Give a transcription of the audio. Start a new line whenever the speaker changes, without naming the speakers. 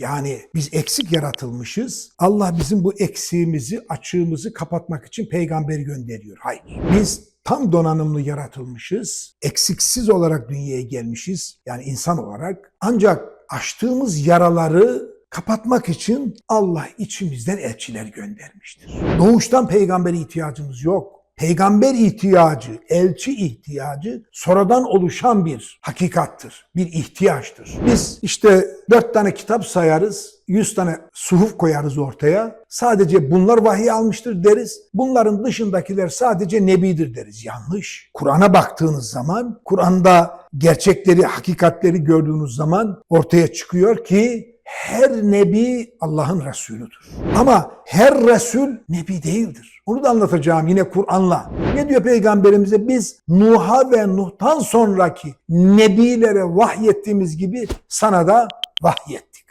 Yani biz eksik yaratılmışız. Allah bizim bu eksiğimizi, açığımızı kapatmak için peygamberi gönderiyor. Hayır. Biz tam donanımlı yaratılmışız. Eksiksiz olarak dünyaya gelmişiz. Yani insan olarak. Ancak açtığımız yaraları kapatmak için Allah içimizden elçiler göndermiştir. Doğuştan peygambere ihtiyacımız yok. Peygamber ihtiyacı, elçi ihtiyacı sonradan oluşan bir hakikattır, bir ihtiyaçtır. Biz işte dört tane kitap sayarız, yüz tane suhuf koyarız ortaya. Sadece bunlar vahiy almıştır deriz. Bunların dışındakiler sadece nebidir deriz. Yanlış. Kur'an'a baktığınız zaman, Kur'an'da gerçekleri, hakikatleri gördüğünüz zaman ortaya çıkıyor ki her nebi Allah'ın Resulüdür. Ama her Resul nebi değildir. Onu da anlatacağım yine Kur'an'la. Ne diyor Peygamberimize? Biz Nuh'a ve Nuh'tan sonraki nebilere vahyettiğimiz gibi sana da vahyettik.